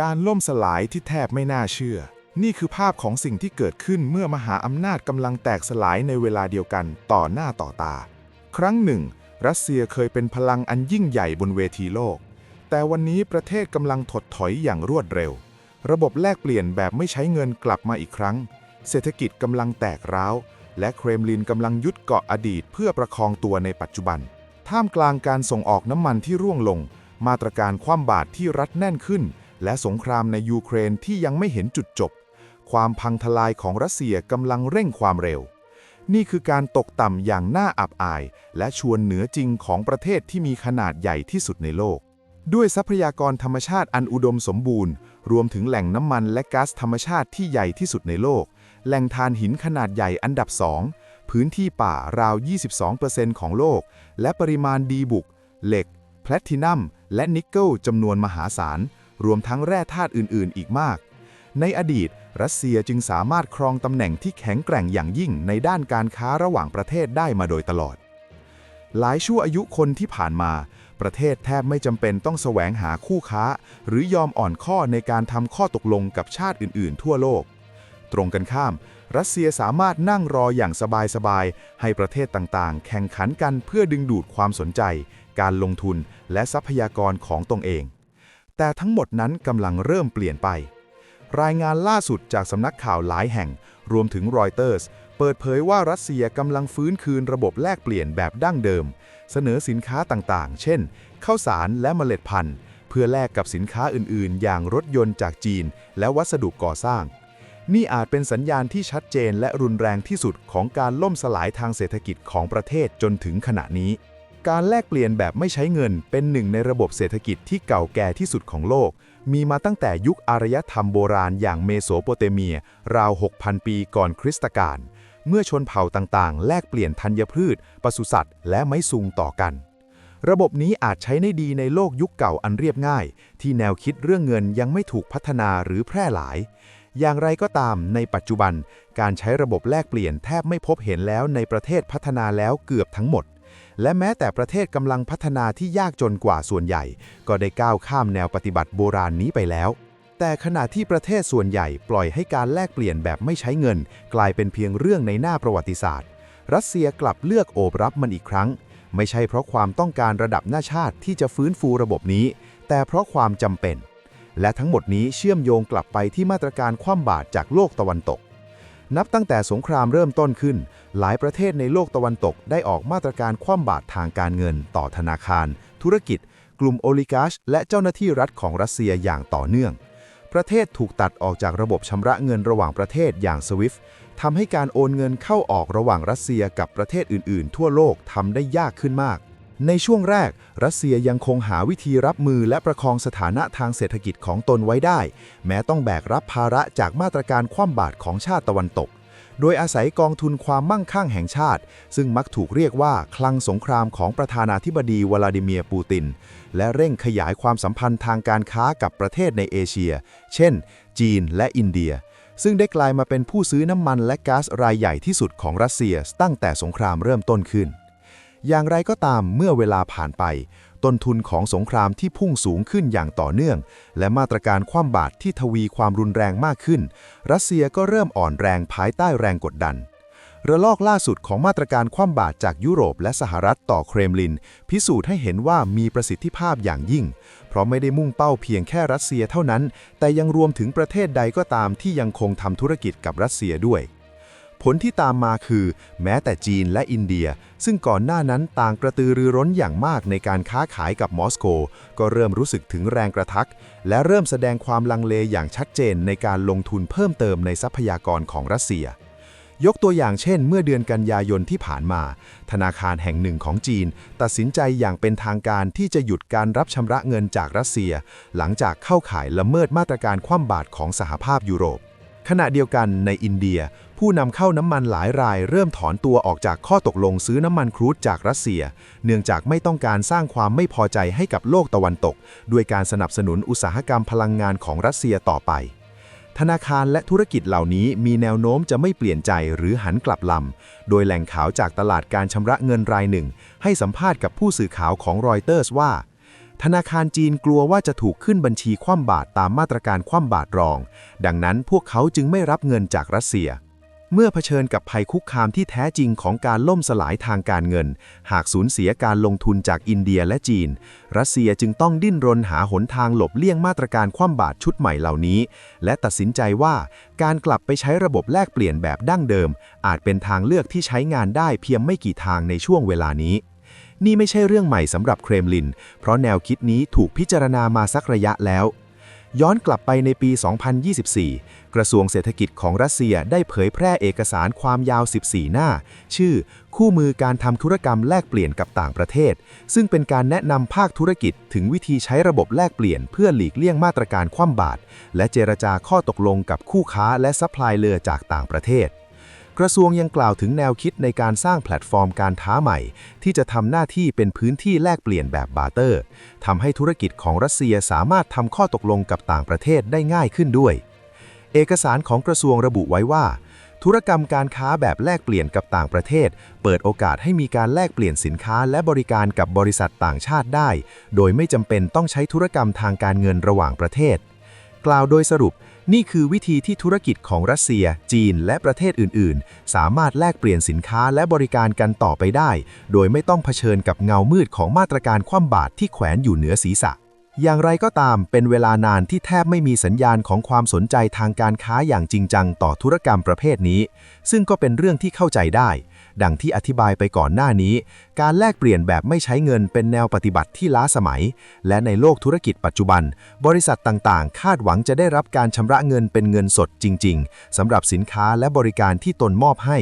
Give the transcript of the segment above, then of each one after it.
การล่มสลายที่แทบไม่น่าเชื่อ นี่คือภาพของสิ่งที่เกิดขึ้นเมื่อมหาอำนาจกำลังแตกสลายในเวลาเดียวกันต่อหน้าต่อตา ครั้งหนึ่ง รัสเซียเคยเป็นพลังอันยิ่งใหญ่บนเวทีโลก แต่วันนี้ประเทศกำลังถดถอยอย่างรวดเร็ว ระบบแลกเปลี่ยนแบบไม่ใช้เงินกลับมาอีกครั้ง เศรษฐกิจกำลังแตกร้าว และเครมลินกำลังยึดเกาะอดีตเพื่อประคองตัวในปัจจุบัน ท่ามกลางการส่งออกน้ำมันที่ร่วงลง มาตรการคว่ำบาตรที่รัดแน่นขึ้น และสงครามในยูเครนที่ยังไม่เห็นจุดจบ ความพังทลายของรัสเซียกำลังเร่งความเร็ว นี่คือการตกต่ำอย่างน่าอับอาย และชวนเหนือจริงของประเทศที่มีขนาดใหญ่ที่สุดในโลก ด้วยทรัพยากรธรรมชาติอันอุดมสมบูรณ์ รวมถึงแหล่งน้ำมันและก๊าซธรรมชาติที่ใหญ่ที่สุดในโลก แหล่งทานหินขนาดใหญ่อันดับสองพื้นที่ป่าราว 22%ของโลก และปริมาณดีบุก เหล็ก แพลทินัม และนิกเกิลจำนวนมหาศาล รวมทั้งแร่ธาตุอื่น ๆ อีกมาก ในอดีต รัสเซียจึงสามารถครองตำแหน่งที่แข็งแกร่งอย่างยิ่งในด้านการค้าระหว่างประเทศได้มาโดยตลอด หลายชั่วอายุคนที่ผ่านมา ประเทศแทบไม่จำเป็นต้องแสวงหาคู่ค้า หรือยอมอ่อนข้อในการทำข้อตกลงกับชาติอื่น ๆ ทั่วโลก ตรงกันข้ามรัสเซียสามารถนั่งรออย่างสบายๆ ให้ประเทศต่างๆ แข่งขันกันเพื่อดึงดูดความสนใจ การลงทุน และทรัพยากรของตนเอง แต่ทั้งหมดนั้นกำลังเริ่มเปลี่ยนไป รายงานล่าสุดจากสำนักข่าวหลายแห่ง รวมถึงรอยเตอร์สเปิดเผยว่ารัสเซียกำลังฟื้นคืนระบบแลกเปลี่ยนแบบดั้งเดิม เสนอสินค้าต่างๆ เช่นข้าวสารและเมล็ดพันธุ์ เพื่อแลกกับสินค้าอื่น ๆ อย่างรถยนต์จากจีน และวัสดุก่อสร้าง นี่อาจเป็นสัญญาณที่ชัดเจนและรุนแรงที่สุดของการล่มสลายทางเศรษฐกิจของประเทศจนถึงขณะนี้ การแลกเปลี่ยนแบบไม่ใช้เงินเป็นหนึ่งในระบบเศรษฐกิจที่เก่าแก่ที่สุดของโลก มีมาตั้งแต่ยุคอารยธรรมโบราณอย่างเมโสโปเตเมีย ราว 6,000 ปีก่อนคริสตกาล เมื่อชนเผ่าต่างๆ แลกเปลี่ยนธัญพืช ปศุสัตว์ และไม้ซุงต่อกัน ระบบนี้อาจใช้ได้ดีในโลกยุคเก่าอันเรียบง่าย ที่แนวคิดเรื่องเงินยังไม่ถูกพัฒนาหรือแพร่หลาย อย่างไรก็ตามในปัจจุบัน การใช้ระบบแลกเปลี่ยนแทบไม่พบเห็นแล้วในประเทศพัฒนาแล้วเกือบทั้งหมด และแม้แต่ประเทศกำลังพัฒนาที่ยากจนกว่าส่วนใหญ่ ก็ได้ก้าวข้ามแนวปฏิบัติโบราณนี้ไปแล้ว แต่ขณะที่ประเทศส่วนใหญ่ปล่อยให้การแลกเปลี่ยนแบบไม่ใช้เงิน กลายเป็นเพียงเรื่องในหน้าประวัติศาสตร์ รัสเซียกลับเลือกโอบรับมันอีกครั้ง ไม่ใช่เพราะความต้องการระดับหน้าชาติที่จะฟื้นฟูระบบนี้ แต่เพราะความจำเป็น และทั้งหมดนี้เชื่อมโยงกลับไปที่มาตรการคว่ำบาตรจากโลกตะวันตก นับตั้งแต่สงครามเริ่มต้นขึ้น หลายประเทศในโลกตะวันตกได้ออกมาตรการคว่ำบาตรทางการเงิน ต่อธนาคาร ธุรกิจ กลุ่มโอลิการชและเจ้าหน้าที่รัฐของรัสเซียอย่างต่อเนื่อง ประเทศถูกตัดออกจากระบบชำระเงินระหว่างประเทศอย่างสวิฟทำให้การโอนเงินเข้าออกระหว่างรัสเซียกับประเทศอื่น ๆ ทั่วโลกทำได้ยากขึ้นมาก ในช่วงแรก รัสเซียยังคงหาวิธีรับมือและประคองสถานะทางเศรษฐกิจของตนไว้ได้ แม้ต้องแบกรับภาระจากมาตรการคว่ำบาตรของชาติตะวันตก โดยอาศัยกองทุนความมั่งคั่งแห่งชาติ ซึ่งมักถูกเรียกว่าคลังสงครามของประธานาธิบดีวลาดิเมียร์ปูติน และเร่งขยายความสัมพันธ์ทางการค้ากับประเทศในเอเชีย เช่น จีนและอินเดีย ซึ่งได้กลายมาเป็นผู้ซื้อน้ำมันและก๊าซรายใหญ่ที่สุดของรัสเซียตั้งแต่สงครามเริ่มต้นขึ้น อย่างไรก็ตามเมื่อเวลาผ่านไป ต้นทุนของสงครามที่พุ่งสูงขึ้นอย่างต่อเนื่อง และมาตรการคว่ำบาตรที่ทวีความรุนแรงมากขึ้น รัสเซียก็เริ่มอ่อนแรงภายใต้แรงกดดัน ระลอกล่าสุดของมาตรการคว่ำบาตรจากยุโรปและสหรัฐต่อเครมลิน พิสูจน์ให้เห็นว่ามีประสิทธิภาพอย่างยิ่ง เพราะไม่ได้มุ่งเป้าเพียงแค่รัสเซียเท่านั้น แต่ยังรวมถึงประเทศใดก็ตามที่ยังคงทำธุรกิจกับรัสเซียด้วย ผลที่ตามมาคือ แม้แต่จีนและอินเดีย ซึ่งก่อนหน้านั้นต่างกระตือรือร้นอย่างมากในการค้าขายกับมอสโก ก็เริ่มรู้สึกถึงแรงกระทัก และเริ่มแสดงความลังเลอย่างชัดเจนในการลงทุนเพิ่มเติมในทรัพยากรของรัสเซีย ยกตัวอย่างเช่น เมื่อเดือนกันยายนที่ผ่านมา ธนาคารแห่งหนึ่งของจีน ตัดสินใจอย่างเป็นทางการที่จะหยุดการรับชำระเงินจากรัสเซีย หลังจากเข้าข่ายละเมิดมาตรการคว่ำบาตรของสหภาพยุโรป ขณะเดียวกันในอินเดีย ผู้นำเข้าน้ำมันหลายรายเริ่มถอนตัวออกจากข้อตกลงซื้อน้ำมันครูดจากรัสเซีย เนื่องจากไม่ต้องการสร้างความไม่พอใจให้กับโลกตะวันตก ด้วยการสนับสนุนอุตสาหกรรมพลังงานของรัสเซียต่อไป ธนาคารและธุรกิจเหล่านี้มีแนวโน้มจะไม่เปลี่ยนใจหรือหันกลับลำ โดยแหล่งข่าวจากตลาดการชำระเงินรายหนึ่ง ให้สัมภาษณ์กับผู้สื่อข่าวของรอยเตอร์สว่า ธนาคารจีนกลัวว่าจะถูกขึ้นบัญชีคว่ำบาตรตามมาตรการคว่ำบาตรรอง ดังนั้นพวกเขาจึงไม่รับเงินจากรัสเซีย เมื่อเผชิญกับภัยคุกคามที่แท้จริงของการล่มสลายทางการเงิน หากสูญเสียการลงทุนจากอินเดียและจีน รัสเซียจึงต้องดิ้นรนหาหนทางหลบเลี่ยงมาตรการคว่ำบาตรชุดใหม่เหล่านี้ และตัดสินใจว่าการกลับไปใช้ระบบแลกเปลี่ยนแบบดั้งเดิม อาจเป็นทางเลือกที่ใช้งานได้เพียงไม่กี่ทางในช่วงเวลานี้ นี่ไม่ใช่เรื่องใหม่สำหรับเครมลิน เพราะแนวคิดนี้ถูกพิจารณามาสักระยะแล้ว ย้อนกลับไปในปี 2024 กระทรวงเศรษฐกิจของรัสเซียได้เผยแพร่เอกสารความยาว 14 หน้า ชื่อ คู่มือการทำธุรกรรมแลกเปลี่ยนกับต่างประเทศ ซึ่งเป็นการแนะนำภาคธุรกิจถึงวิธีใช้ระบบแลกเปลี่ยนเพื่อหลีกเลี่ยงมาตรการคว่ำบาตรและเจรจาข้อตกลงกับคู่ค้าและซัพพลายเรือจากต่างประเทศ กระทรวงยังกล่าวถึงแนวคิดในการสร้างแพลตฟอร์มการท้าใหม่ ที่จะทำหน้าที่เป็นพื้นที่แลกเปลี่ยนแบบบาร์เตอร์ทำให้ธุรกิจของรัสเซียสามารถทำข้อตกลงกับต่างประเทศได้ง่ายขึ้นด้วย เอกสารของกระทรวงระบุไว้ว่า ธุรกรรมการค้าแบบแลกเปลี่ยนกับต่างประเทศ เปิดโอกาสให้มีการแลกเปลี่ยนสินค้าและบริการกับบริษัทต่างชาติได้ โดยไม่จำเป็นต้องใช้ธุรกรรมทางการเงินระหว่างประเทศ กล่าวโดยสรุป นี่คือวิธีที่ธุรกิจของรัสเซีย จีน และประเทศอื่น ๆ สามารถแลกเปลี่ยนสินค้าและบริการกันต่อไปได้ โดยไม่ต้องเผชิญกับเงามืดของมาตรการคว่ำบาตรที่แขวนอยู่เหนือศีรษะ อย่างไรก็ตาม เป็นเวลานานที่แทบไม่มีสัญญาณของความสนใจทางการค้าอย่างจริงจังต่อธุรกรรมประเภทนี้ ซึ่งก็เป็นเรื่องที่เข้าใจได้ ดังที่อธิบายไปก่อนหน้านี้ การแลกเปลี่ยนแบบไม่ใช้เงินเป็นแนวปฏิบัติที่ล้าสมัย และในโลกธุรกิจปัจจุบัน บริษัทต่างๆ คาดหวังจะได้รับการชำระเงินเป็นเงินสดจริง ๆสำหรับสินค้าและบริการที่ตนมอบให้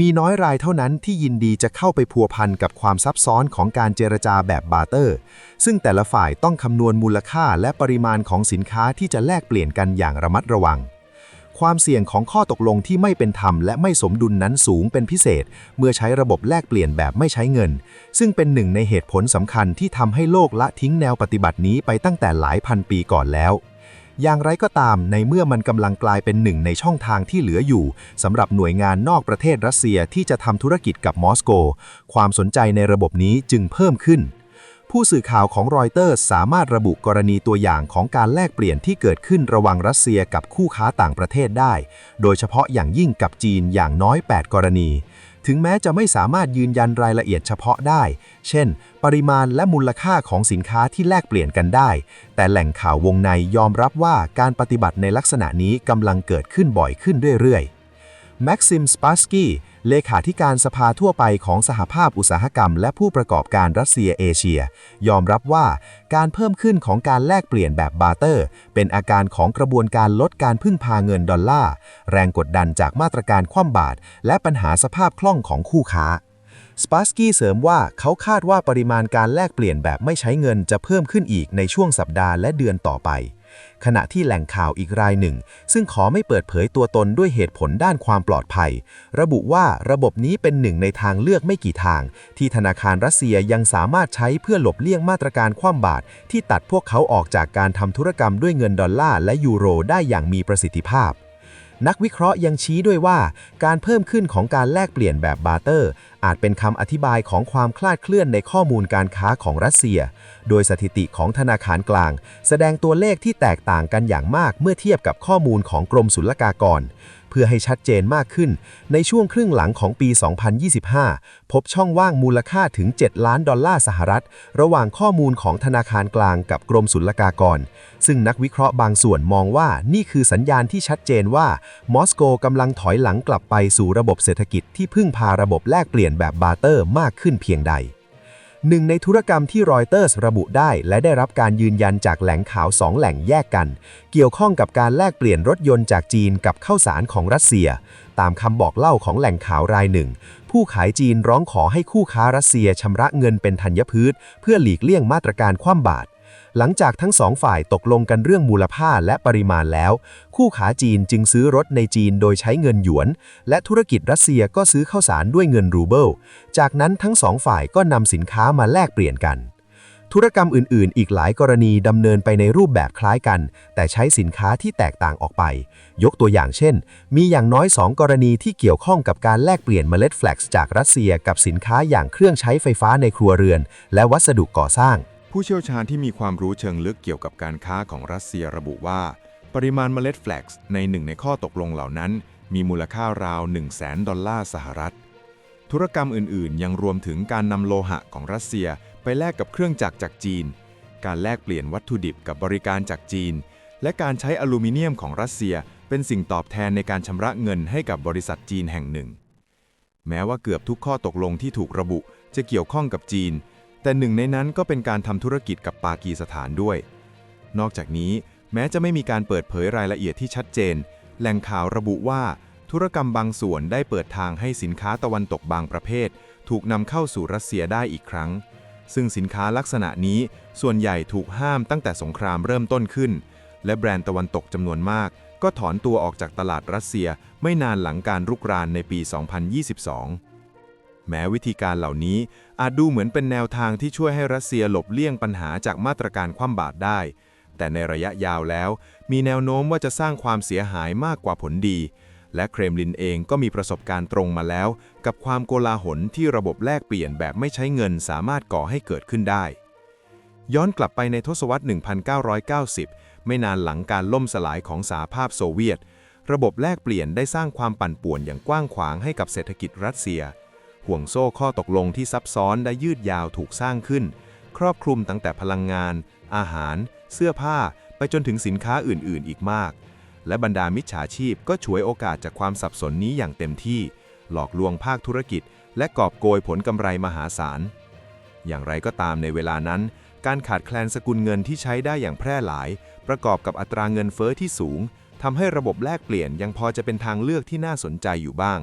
มีน้อยรายเท่านั้นที่ยินดีจะเข้าไปพัวพันกับความซับซ้อนของการเจรจาแบบบาร์เตอร์ ซึ่งแต่ละฝ่ายต้องคำนวณมูลค่าและปริมาณของสินค้าที่จะแลกเปลี่ยนกันอย่างระมัดระวัง ความเสี่ยงของข้อตกลงที่ไม่เป็นธรรมและไม่สมดุลนั้นสูงเป็นพิเศษ เมื่อใช้ระบบแลกเปลี่ยนแบบไม่ใช้เงิน ซึ่งเป็นหนึ่งในเหตุผลสำคัญที่ทำให้โลกละทิ้งแนวปฏิบัตินี้ไปตั้งแต่หลายพันปีก่อนแล้วอย่างไรก็ตามในเมื่อมันกำลังกลายเป็นหนึ่งในช่องทางที่เหลืออยู่สำหรับหน่วยงานนอกประเทศรัสเซียที่จะทำธุรกิจกับมอสโก ความสนใจในระบบนี้จึงเพิ่มขึ้น ผู้สื่อข่าวของรอยเตอร์สามารถระบุกรณีตัวอย่างของการแลกเปลี่ยนที่เกิดขึ้นระหว่างรัสเซียกับคู่ค้าต่างประเทศได้ โดยเฉพาะอย่างยิ่งกับจีนอย่างน้อย 8 กรณี ถึงแม้จะไม่สามารถยืนยันรายละเอียดเฉพาะได้ เช่น ปริมาณและมูลค่าของสินค้าที่แลกเปลี่ยนกันได้ แต่แหล่งข่าววงในยอมรับว่าการปฏิบัติในลักษณะนี้กำลังเกิดขึ้นบ่อยขึ้นเรื่อยๆแม็กซิมสปาสกี้ เลขาธิการสภาทั่วไปของสหภาพอุตสาหกรรม และผู้ประกอบการรัสเซียเอเชีย ยอมรับว่าการเพิ่มขึ้นของการแลกเปลี่ยนแบบบาร์เตอร์ เป็นอาการของกระบวนการลดการพึ่งพาเงินดอลลาร์ แรงกดดันจากมาตรการคว่ำบาตรและปัญหาสภาพคล่องของคู่ค้าสปาสกี้เสริมว่าเขาคาดว่าปริมาณการแลกเปลี่ยนแบบไม่ใช้เงินจะเพิ่มขึ้นอีกในช่วงสัปดาห์และเดือนต่อไป ขณะที่แหล่งข่าวอีกรายหนึ่ง ซึ่งขอไม่เปิดเผยตัวตนด้วยเหตุผลด้านความปลอดภัย ระบุว่าระบบนี้เป็นหนึ่งในทางเลือกไม่กี่ทาง ที่ธนาคารรัสเซียยังสามารถใช้เพื่อหลบเลี่ยงมาตรการคว่ำบาตรที่ตัดพวกเขาออกจากการทำธุรกรรมด้วยเงินดอลลาร์และยูโรได้อย่างมีประสิทธิภาพ นักวิเคราะห์ยังชี้ด้วยว่า การเพิ่มขึ้นของการแลกเปลี่ยนแบบบาร์เตอร์ อาจเป็นคำอธิบายของความคลาดเคลื่อนในข้อมูลการค้าของรัสเซีย โดยสถิติของธนาคารกลาง แสดงตัวเลขที่แตกต่างกันอย่างมากเมื่อเทียบกับข้อมูลของกรมศุลกากร เพื่อให้ชัดเจนมากขึ้น ในช่วงครึ่งหลังของปี 2025 พบช่องว่างมูลค่าถึง 7 ล้านดอลลาร์สหรัฐ ระหว่างข้อมูลของธนาคารกลางกับกรมศุลกากร ซึ่งนักวิเคราะห์บางส่วนมองว่านี่คือสัญญาณที่ชัดเจนว่า มอสโกกำลังถอยหลังกลับไปสู่ระบบเศรษฐกิจที่พึ่งพาระบบแลกเปลี่ยนแบบบาร์เตอร์มากขึ้นเพียงใด หนึ่งในธุรกรรมที่รอยเตอร์สระบุได้ และได้รับการยืนยันจากแหล่งข่าวสองแหล่งแยกกัน เกี่ยวข้องกับการแลกเปลี่ยนรถยนต์จากจีนกับข้าวสารของรัสเซีย ตามคำบอกเล่าของแหล่งข่าวรายหนึ่ง ผู้ขายจีนร้องขอให้คู่ค้ารัสเซียชำระเงินเป็นธัญพืช เพื่อหลีกเลี่ยงมาตรการคว่ำบาตร หลังจากทั้งสองฝ่ายตกลงกันเรื่องมูลค่าและปริมาณแล้ว คู่ขาจีนจึงซื้อรถในจีนโดยใช้เงินหยวน และธุรกิจรัสเซียก็ซื้อข้าวสารด้วยเงินรูเบิล จากนั้นทั้งสองฝ่ายก็นำสินค้ามาแลกเปลี่ยนกัน ธุรกรรมอื่น ๆ อีกหลายกรณีดำเนินไปในรูปแบบคล้ายกัน แต่ใช้สินค้าที่แตกต่างออกไป ยกตัวอย่างเช่น มีอย่างน้อย 2 กรณีที่เกี่ยวข้องกับการแลกเปลี่ยนเมล็ดแฟลกซ์จากรัสเซียกับสินค้าอย่างเครื่องใช้ไฟฟ้าในครัวเรือน และวัสดุก่อสร้าง ผู้เชี่ยวชาญที่มีความรู้เชิงลึกเกี่ยวกับการค้าของรัสเซียระบุว่า ปริมาณเมล็ดแฟลกซ์ในหนึ่งในข้อตกลงเหล่านั้น มีมูลค่าราว 1 0 0 0 0แสนดอลลาร์สหรัฐ ธุรกรรมอื่นๆ ยังรวมถึงการนำโลหะของรัสเซียไปแลกกับเครื่องจักรจากจีน การแลกเปลี่ยนวัตถุดิบกับบริการจากจีน และการใช้อลูมิเนียมของรัสเซียเป็นสิ่งตอบแทนในการชำระเงินให้กับบริษัทจีนแห่งหนึ่ง แม้ว่าเกือบทุกข้อตกลงที่ถูกระบุจะเกี่ยวข้องกับจีน แต่หนึ่งในนั้นก็เป็นการทำธุรกิจกับปากีสถานด้วย นอกจากนี้แม้จะไม่มีการเปิดเผยรายละเอียดที่ชัดเจน แหล่งข่าวระบุว่า ธุรกรรมบางส่วนได้เปิดทางให้สินค้าตะวันตกบางประเภท ถูกนำเข้าสู่รัสเซียได้อีกครั้ง ซึ่งสินค้าลักษณะนี้ส่วนใหญ่ถูกห้ามตั้งแต่สงครามเริ่มต้นขึ้น และแบรนด์ตะวันตกจำนวนมาก ก็ถอนตัวออกจากตลาดรัสเซียไม่นานหลังการรุกรานในปี 2022 แม้วิธีการเหล่านี้อาจดูเหมือนเป็นแนวทางที่ช่วยให้รัสเซียหลบเลี่ยงปัญหาจากมาตรการคว่ำบาตรได้ แต่ในระยะยาวแล้ว มีแนวโน้มว่าจะสร้างความเสียหายมากกว่าผลดี และเครมลินเองก็มีประสบการณ์ตรงมาแล้ว กับความโกลาหลที่ระบบแลกเปลี่ยนแบบไม่ใช้เงินสามารถก่อให้เกิดขึ้นได้ ย้อนกลับไปในทศวรรษ 1990 ไม่นานหลังการล่มสลายของสหภาพโซเวียต ระบบแลกเปลี่ยนได้สร้างความปั่นป่วนอย่างกว้างขวางให้กับเศรษฐกิจรัสเซีย ห่วงโซ่ข้อตกลงที่ซับซ้อนได้ยืดยาวถูกสร้างขึ้น ครอบคลุมตั้งแต่พลังงาน อาหาร เสื้อผ้า ไปจนถึงสินค้าอื่น ๆ อีกมาก และบรรดามิจฉาชีพก็ฉวยโอกาสจากความสับสนนี้อย่างเต็มที่ หลอกลวงภาคธุรกิจ และกอบโกยผลกำไรมหาศาล อย่างไรก็ตามในเวลานั้น การขาดแคลนสกุลเงินที่ใช้ได้อย่างแพร่หลาย ประกอบกับอัตราเงินเฟ้อที่สูงทำให้ระบบแลกเปลี่ยนยังพอจะเป็นทางเลือกที่น่าสนใจอยู่บ้าง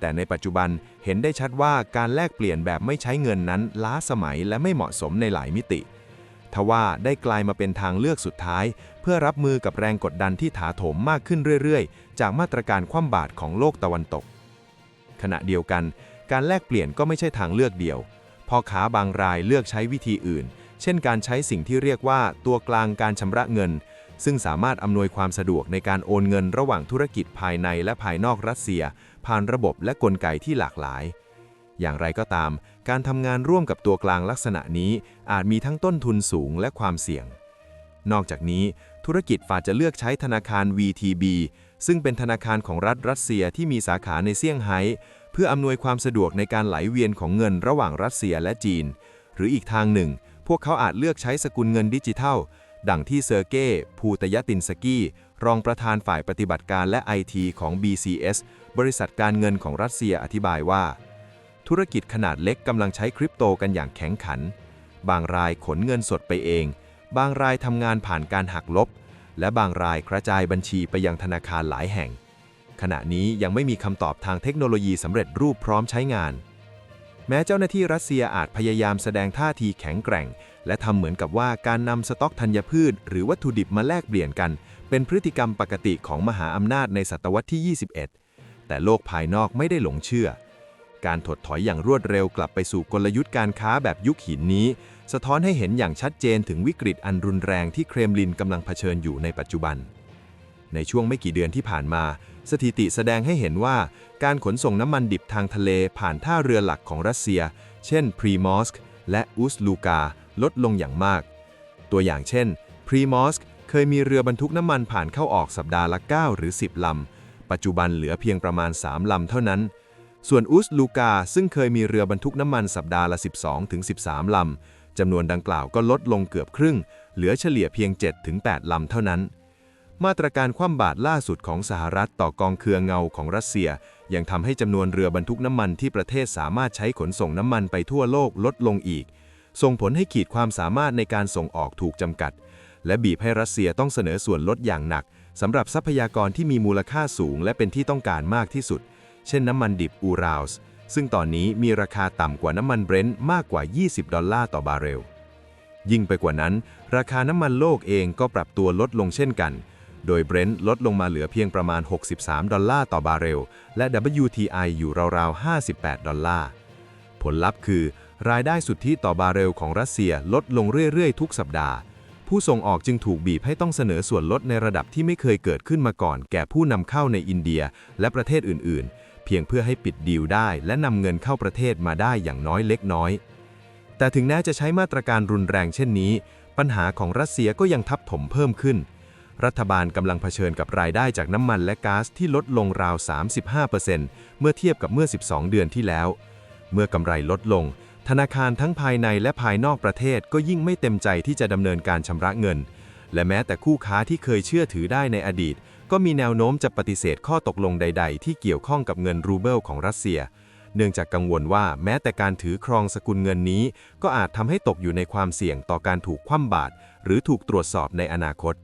แต่ในปัจจุบันเห็นได้ชัดว่าการแลกเปลี่ยนแบบไม่ใช้เงินนั้น ล้าสมัยและไม่เหมาะสมในหลายมิติทว่าได้กลายมาเป็นทางเลือกสุดท้าย เพื่อรับมือกับแรงกดดันที่ถาโถมมากขึ้นเรื่อยๆ จากมาตรการคว่ำบาตรของโลกตะวันตก ขณะเดียวกัน การแลกเปลี่ยนก็ไม่ใช่ทางเลือกเดียวพ่อค้าบางรายเลือกใช้วิธีอื่น เช่นการใช้สิ่งที่เรียกว่าตัวกลางการชำระเงิน ซึ่งสามารถอำนวยความสะดวกในการโอนเงินระหว่างธุรกิจภายในและภายนอกรัสเซีย ผ่านระบบและกลไกที่หลากหลาย อย่างไรก็ตาม การทำงานร่วมกับตัวกลางลักษณะนี้อาจมีทั้งต้นทุนสูงและความเสี่ยง นอกจากนี้ ธุรกิจฝาจะเลือกใช้ธนาคาร VTB ซึ่งเป็นธนาคารของรัฐรัสเซียที่มีสาขาในเซี่ยงไฮ้เพื่ออำนวยความสะดวกในการไหลเวียนของเงินระหว่างรัสเซียและจีน หรืออีกทางหนึ่ง พวกเขาอาจเลือกใช้สกุลเงินดิจิทัล ดังที่เซอร์เก้ ภูตยตินสกี้ รองประธานฝ่ายปฏิบัติการและ IT ของ BCS บริษัทการเงินของรัสเซียอธิบายว่า ธุรกิจขนาดเล็กกำลังใช้คริปโตกันอย่างแข็งขัน บางรายขนเงินสดไปเอง บางรายทำงานผ่านการหักลบ และบางรายกระจายบัญชีไปยังธนาคารหลายแห่ง ขณะนี้ยังไม่มีคำตอบทางเทคโนโลยีสำเร็จรูปพร้อมใช้งาน แม้เจ้าหน้าที่รัสเซียอาจพยายามแสดงท่าทีแข็งแกร่ง และทำเหมือนกับว่าการนำสต็อกธัญพืช หรือวัตถุดิบมาแลกเปลี่ยนกัน เป็นพฤติกรรมปกติของมหาอำนาจในศตวรรษที่ 21 แต่โลกภายนอกไม่ได้หลงเชื่อ การถดถอยอย่างรวดเร็วกลับไปสู่กลยุทธ์การค้าแบบยุคหินนี้ สะท้อนให้เห็นอย่างชัดเจนถึงวิกฤตอันรุนแรงที่เครมลินกำลังเผชิญอยู่ในปัจจุบัน ในช่วงไม่กี่เดือนที่ผ่านมา สถิติแสดงให้เห็นว่า การขนส่งน้ำมันดิบทางทะเลผ่านท่าเรือหลักของรัสเซีย เช่นพรีมอสกและอุสลูกาลดลงอย่างมาก ตัวอย่างเช่นพรีมอสก เคยมีเรือบรรทุกน้ำมันผ่านเข้าออกสัปดาห์ละ 9 หรือ 10 ลำ ปัจจุบันเหลือเพียงประมาณ 3 ลำเท่านั้น ส่วนอุสลูกาซึ่งเคยมีเรือบรรทุกน้ำมันสัปดาห์ละ 12 ถึง 13 ลำ จำนวนดังกล่าวก็ลดลงเกือบครึ่ง เหลือเฉลี่ยเพียง 7 ถึง 8 ลำเท่านั้น มาตรการคว่ำบาตรล่าสุดของสหรัฐต่อกองเครือเงาของรัสเซีย ยังทำให้จำนวนเรือบรรทุกน้ำมันที่ประเทศสามารถใช้ขนส่งน้ำมันไปทั่วโลกลดลงอีก ส่งผลให้ขีดความสามารถในการส่งออกถูกจำกัด และบีบให้รัสเซียต้องเสนอส่วนลดอย่างหนักสำหรับทรัพยากรที่มีมูลค่าสูง และเป็นที่ต้องการมากที่สุด เช่นน้ำมันดิบอูราวส์ซึ่งตอนนี้มีราคาต่ำกว่าน้ำมันเบรนท์มากกว่า 20 ดอลลาร์ต่อบาร์เรล ยิ่งไปกว่านั้น ราคาน้ำมันโลกเองก็ปรับตัวลดลงเช่นกัน โดยเบรนท์ลดลงมาเหลือเพียงประมาณ 63 ดอลลาร์ต่อบาร์เรล และ WTI อยู่ราวๆ 58 ดอลลาร์ ผลลัพธ์คือ รายได้สุทธิต่อบาร์เรลของรัสเซียลดลงเรื่อยๆ ทุกสัปดาห์ ผู้ส่งออกจึงถูกบีบให้ต้องเสนอส่วนลดในระดับที่ไม่เคยเกิดขึ้นมาก่อน แก่ผู้นำเข้าในอินเดียและประเทศอื่น ๆ เพียงเพื่อให้ปิดดีลได้ และนำเงินเข้าประเทศมาได้อย่างน้อยเล็กน้อย แต่ถึงแม้จะใช้มาตรการรุนแรงเช่นนี้ ปัญหาของรัสเซียก็ยังทับถมเพิ่มขึ้น รัฐบาลกำลังเผชิญกับรายได้จากน้ำมันและก๊าซที่ลดลงราว 35%เมื่อเทียบกับเมื่อ 12 เดือนที่แล้ว เมื่อกำไรลดลง ธนาคารทั้งภายในและภายนอกประเทศก็ยิ่งไม่เต็มใจที่จะดำเนินการชำระเงิน และแม้แต่คู่ค้าที่เคยเชื่อถือได้ในอดีต ก็มีแนวโน้มจะปฏิเสธข้อตกลงใด ๆ ที่เกี่ยวข้องกับเงินรูเบิลของรัสเซีย เนื่องจากกังวลว่าแม้แต่การถือครองสกุลเงินนี้ ก็อาจทำให้ตกอยู่ในความเสี่ยงต่อการถูกคว่ำบาตรหรือถูกตรวจสอบในอนาคต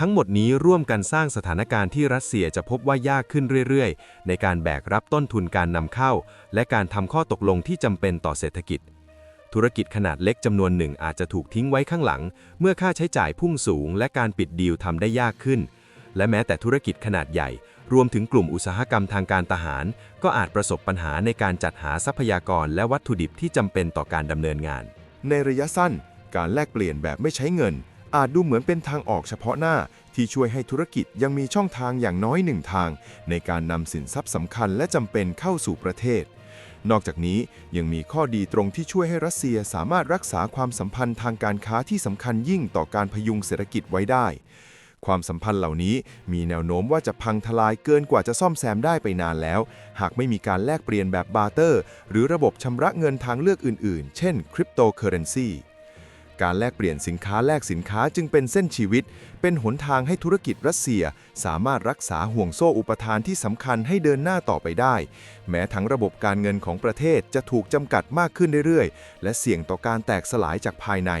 ทั้งหมดนี้ร่วมกันสร้างสถานการณ์ที่รัสเซียจะพบว่ายากขึ้นเรื่อยๆ ในการแบกรับต้นทุนการนำเข้า และการทำข้อตกลงที่จำเป็นต่อเศรษฐกิจ ธุรกิจขนาดเล็กจำนวนหนึ่งอาจจะถูกทิ้งไว้ข้างหลัง เมื่อค่าใช้จ่ายพุ่งสูง และการปิดดีลทำได้ยากขึ้น และแม้แต่ธุรกิจขนาดใหญ่ รวมถึงกลุ่มอุตสาหกรรมทางการทหาร ก็อาจประสบปัญหาในการจัดหาทรัพยากรและวัตถุดิบที่จำเป็นต่อการดำเนินงาน ในระยะสั้น การแลกเปลี่ยนแบบไม่ใช้เงิน อาจดูเหมือนเป็นทางออกเฉพาะหน้าที่ช่วยให้ธุรกิจยังมีช่องทางอย่างน้อยหนึ่งทาง ในการนำสินทรัพย์สำคัญและจำเป็นเข้าสู่ประเทศ นอกจากนี้ยังมีข้อดีตรงที่ช่วยให้รัสเซียสามารถรักษาความสัมพันธ์ทางการค้าที่สำคัญยิ่งต่อการพยุงเศรษฐกิจไว้ได้ ความสัมพันธ์เหล่านี้มีแนวโน้มว่าจะพังทลายเกินกว่าจะซ่อมแซมได้ไปนานแล้ว หากไม่มีการแลกเปลี่ยนแบบบาร์เตอร์ หรือระบบชำระเงินทางเลือกอื่น ๆ เช่นคริปโตเคอเรนซี การแลกเปลี่ยนสินค้าแลกสินค้าจึงเป็นเส้นชีวิต เป็นหนทางให้ธุรกิจรัสเซีย สามารถรักษาห่วงโซ่อุปทานที่สำคัญให้เดินหน้าต่อไปได้ แม้ทั้งระบบการเงินของประเทศจะถูกจำกัดมากขึ้นเรื่อยๆ และเสี่ยงต่อการแตกสลายจากภายใน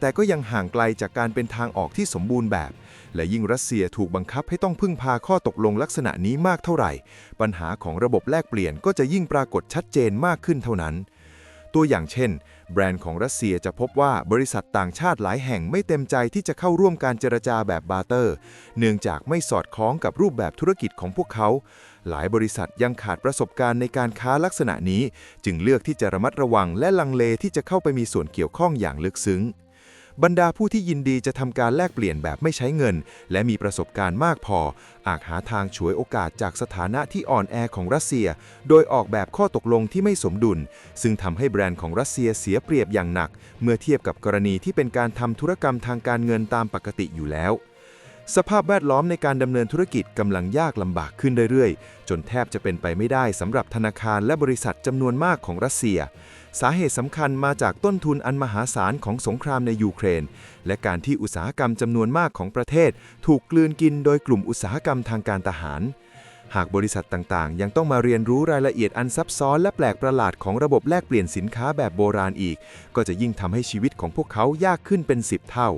แต่ก็ยังห่างไกลจากการเป็นทางออกที่สมบูรณ์แบบ และยิ่งรัสเซียถูกบังคับให้ต้องพึ่งพาข้อตกลงลักษณะนี้มากเท่าไหร่ ปัญหาของระบบแลกเปลี่ยนก็จะยิ่งปรากฏชัดเจนมากขึ้นเท่านั้น ตัวอย่างเช่น แบรนด์ของรัสเซียจะพบว่าบริษัทต่างชาติหลายแห่งไม่เต็มใจที่จะเข้าร่วมการเจรจาแบบบาร์เตอร์ เนื่องจากไม่สอดคล้องกับรูปแบบธุรกิจของพวกเขา หลายบริษัทยังขาดประสบการณ์ในการค้าลักษณะนี้ จึงเลือกที่จะระมัดระวังและลังเลที่จะเข้าไปมีส่วนเกี่ยวข้องอย่างลึกซึ้ง บรรดาผู้ที่ยินดีจะทำการแลกเปลี่ยนแบบไม่ใช้เงิน และมีประสบการณ์มากพอ อาจหาทางฉวยโอกาสจากสถานะที่อ่อนแอของรัสเซีย โดยออกแบบข้อตกลงที่ไม่สมดุล ซึ่งทำให้แบรนด์ของรัสเซียเสียเปรียบอย่างหนัก เมื่อเทียบกับกรณีที่เป็นการทำธุรกรรมทางการเงินตามปกติอยู่แล้วสภาพแวดล้อมในการดำเนินธุรกิจกำลังยากลำบากขึ้นเรื่อยๆ จนแทบจะเป็นไปไม่ได้สำหรับธนาคารและบริษัทจำนวนมากของรัสเซีย สาเหตุสำคัญมาจากต้นทุนอันมหาศาลของสงครามในยูเครน และการที่อุตสาหกรรมจำนวนมากของประเทศ ถูกกลืนกินโดยกลุ่มอุตสาหกรรมทางการทหาร หากบริษัทต่างๆ ยังต้องมาเรียนรู้รายละเอียดอันซับซ้อนและแปลกประหลาดของระบบแลกเปลี่ยนสินค้าแบบโบราณอีก ก็จะยิ่งทำให้ชีวิตของพวกเขายากขึ้นเป็น 10 เท่า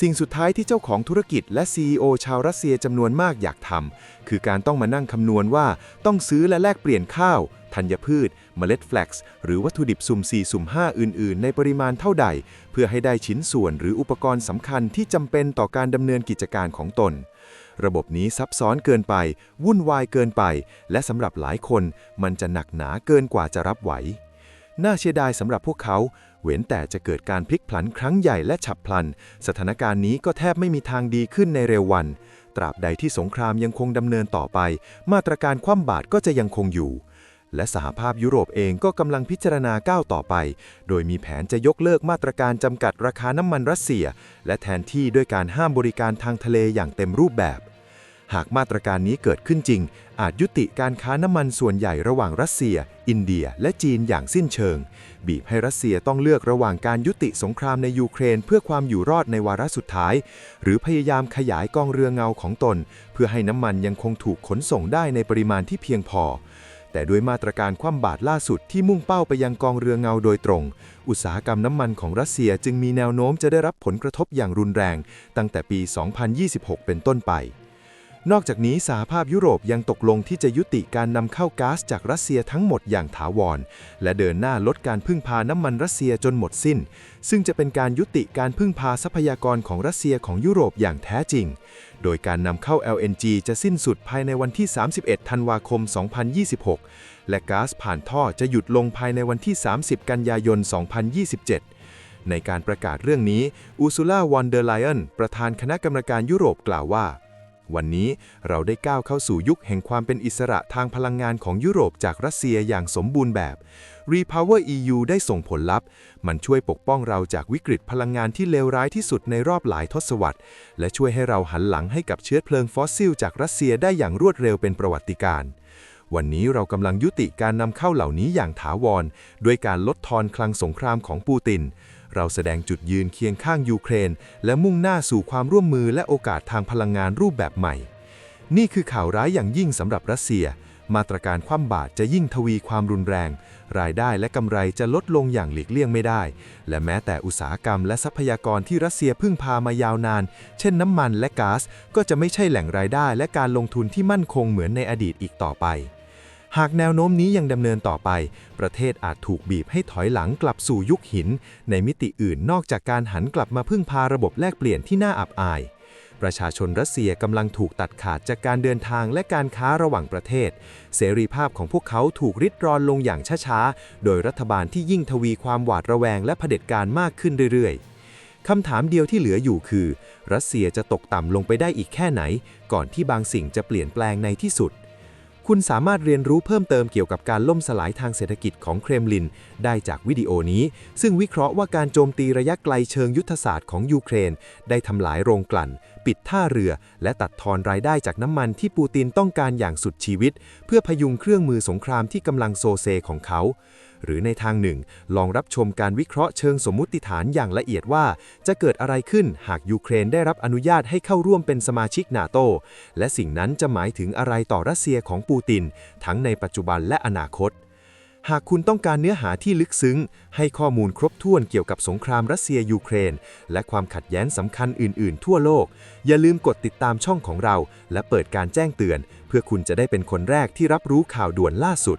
สิ่งสุดท้ายที่เจ้าของธุรกิจและ CEO ชาวรัสเซียจำนวนมากอยากทำคือการต้องมานั่งคำนวณว่าต้องซื้อและแลกเปลี่ยนข้าว ธัญพืช เมล็ดแฟลกซ์ หรือวัตถุดิบสุ่ม 4 สุ่ม 5 อื่น ๆ ในปริมาณเท่าใด เพื่อให้ได้ชิ้นส่วนหรืออุปกรณ์สำคัญที่จำเป็นต่อการดำเนินกิจการของตน ระบบนี้ซับซ้อนเกินไป วุ่นวายเกินไป และสำหรับหลายคนมันจะหนักหนาเกินกว่าจะรับไหว น่าเสียดายสำหรับพวกเขา เว้นแต่จะเกิดการพลิกผันครั้งใหญ่และฉับพลัน สถานการณ์นี้ก็แทบไม่มีทางดีขึ้นในเร็ววันตราบใดที่สงครามยังคงดำเนินต่อไป มาตรการคว่ำบาตรก็จะยังคงอยู่ และสหภาพยุโรปเองก็กำลังพิจารณาก้าวต่อไป โดยมีแผนจะยกเลิกมาตรการจำกัดราคาน้ำมันรัสเซีย และแทนที่ด้วยการห้ามบริการทางทะเลอย่างเต็มรูปแบบ หากมาตรการนี้เกิดขึ้นจริง อาจยุติการค้าน้ำมันส่วนใหญ่ระหว่างรัสเซีย อินเดีย และจีนอย่างสิ้นเชิง บีบให้รัสเซียต้องเลือกระหว่างการยุติสงครามในยูเครน เพื่อความอยู่รอดในวาระสุดท้าย หรือพยายามขยายกองเรือเงาของตน เพื่อให้น้ำมันยังคงถูกขนส่งได้ในปริมาณที่เพียงพอ แต่ด้วยมาตรการคว่ำบาตรล่าสุดที่มุ่งเป้าไปยังกองเรือเงาโดยตรง อุตสาหกรรมน้ำมันของรัสเซียจึงมีแนวโน้มจะได้รับผลกระทบอย่างรุนแรง ตั้งแต่ปี 2026 เป็นต้นไป นอกจากนี้สหภาพยุโรปยังตกลงที่จะยุติการนำเข้าก๊าซจากรัสเซียทั้งหมดอย่างถาวร และเดินหน้าลดการพึ่งพาน้ำมันรัสเซียจนหมดสิ้น ซึ่งจะเป็นการยุติการพึ่งพาทรัพยากรของรัสเซียของยุโรปอย่างแท้จริง โดยการนำเข้า LNG จะสิ้นสุดภายในวันที่ 31 ธันวาคม 2026 และก๊าซผ่านท่อจะหยุดลงภายในวันที่ 30 กันยายน 2027 ในการประกาศเรื่องนี้ อูซูล่าวอนเดอร์ไลออนประธานคณะกรรมการยุโรปกล่าวว่า วันนี้เราได้ก้าวเข้าสู่ยุคแห่งความเป็นอิสระทางพลังงานของยุโรปจากรัสเซียอย่างสมบูรณ์แบบ Repower EU ได้ส่งผลลัพธ์ มันช่วยปกป้องเราจากวิกฤตพลังงานที่เลวร้ายที่สุดในรอบหลายทศวรรษ และช่วยให้เราหันหลังให้กับเชื้อเพลิงฟอสซิลจากรัสเซียได้อย่างรวดเร็วเป็นประวัติการณ์วันนี้เรากำลังยุติการนำเข้าเหล่านี้อย่างถาวร ด้วยการลดทอนคลังสงครามของปูติน เราแสดงจุดยืนเคียงข้างยูเครน และมุ่งหน้าสู่ความร่วมมือและโอกาสทางพลังงานรูปแบบใหม่ นี่คือข่าวร้ายอย่างยิ่งสำหรับรัสเซีย มาตรการคว่ำบาตรจะยิ่งทวีความรุนแรง รายได้และกำไรจะลดลงอย่างหลีกเลี่ยงไม่ได้ และแม้แต่อุตสาหกรรมและทรัพยากรที่รัสเซียพึ่งพามายาวนาน เช่นน้ำมันและก๊าซก็จะไม่ใช่แหล่งรายได้และการลงทุนที่มั่นคงเหมือนในอดีตอีกต่อไป หากแนวโน้มนี้ยังดำเนินต่อไป ประเทศอาจถูกบีบให้ถอยหลังกลับสู่ยุคหิน ในมิติอื่นนอกจากการหันกลับมาพึ่งพาระบบแลกเปลี่ยนที่น่าอับอาย ประชาชนรัสเซียกำลังถูกตัดขาดจากการเดินทางและการค้าระหว่างประเทศ เสรีภาพของพวกเขาถูกริดรอนลงอย่างช้าๆ โดยรัฐบาลที่ยิ่งทวีความหวาดระแวงและเผด็จการมากขึ้นเรื่อยๆคำถามเดียวที่เหลืออยู่คือ รัสเซียจะตกต่ำลงไปได้อีกแค่ไหน ก่อนที่บางสิ่งจะเปลี่ยนแปลงในที่สุด คุณสามารถเรียนรู้เพิ่มเติมเกี่ยวกับการล่มสลายทางเศรษฐกิจของเครมลิน ได้จากวิดีโอนี้ ซึ่งวิเคราะห์ว่าการโจมตีระยะไกลเชิงยุทธศาสตร์ของยูเครน ได้ทำลายโรงกลั่น ปิดท่าเรือ และตัดทอนรายได้จากน้ำมันที่ปูตินต้องการอย่างสุดชีวิต เพื่อพยุงเครื่องมือสงครามที่กำลังโซเซของเขา หรือในทางหนึ่ง ลองรับชมการวิเคราะห์เชิงสมมุติฐานอย่างละเอียดว่า จะเกิดอะไรขึ้นหากยูเครนได้รับอนุญาตให้เข้าร่วมเป็นสมาชิกนาโต และสิ่งนั้นจะหมายถึงอะไรต่อรัสเซียของปูติน ทั้งในปัจจุบันและอนาคตหากคุณต้องการเนื้อหาที่ลึกซึ้ง ให้ข้อมูลครบถ้วนเกี่ยวกับสงครามรัสเซียยูเครน และความขัดแย้งสำคัญอื่น ๆ ทั่วโลก อย่าลืมกดติดตามช่องของเรา และเปิดการแจ้งเตือน เพื่อคุณจะได้เป็นคนแรกที่รับรู้ข่าวด่วนล่าสุด